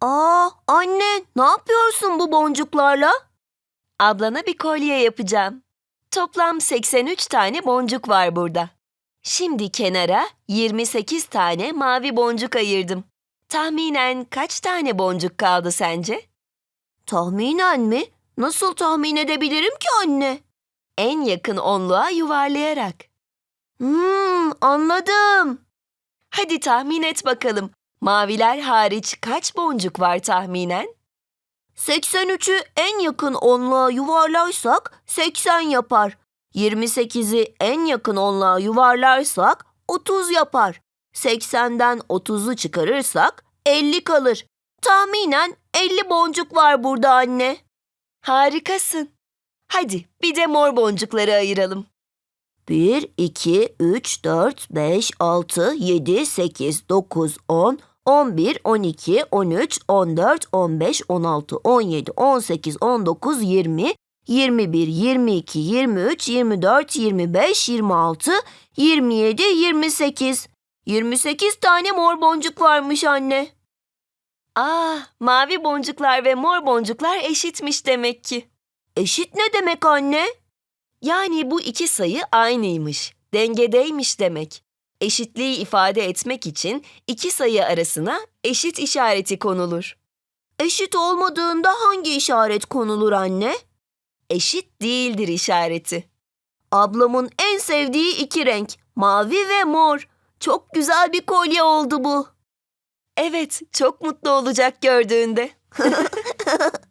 Aa anne ne yapıyorsun bu boncuklarla? Ablana bir kolye yapacağım. Toplam 83 tane boncuk var burada. Şimdi kenara 28 tane mavi boncuk ayırdım. Tahminen kaç tane boncuk kaldı sence? Tahminen mi? Nasıl tahmin edebilirim ki anne? En yakın onluğa yuvarlayarak. Hmm anladım. Hadi tahmin et bakalım. Maviler hariç kaç boncuk var tahminen? 83'ü en yakın onluğa yuvarlarsak 80 yapar. 28'i en yakın onluğa yuvarlarsak 30 yapar. 80'den 30'u çıkarırsak 50 kalır. Tahminen 50 boncuk var burada anne. Harikasın. Hadi bir de mor boncukları ayıralım. 1, 2, 3, 4, 5, 6, 7, 8, 9, 10, 11, 12, 13, 14, 15, 16, 17, 18, 19, 20, 21, 22, 23, 24, 25, 26, 27, 28. 28 tane mor boncuk varmış anne. Aa, mavi boncuklar ve mor boncuklar eşitmiş demek ki. Eşit ne demek anne? Yani bu iki sayı aynıymış, dengedeymiş demek. Eşitliği ifade etmek için iki sayı arasına eşit işareti konulur. Eşit olmadığında hangi işaret konulur anne? Eşit değildir işareti. Ablamın en sevdiği iki renk, mavi ve mor. Çok güzel bir kolye oldu bu. Evet, çok mutlu olacak gördüğünde.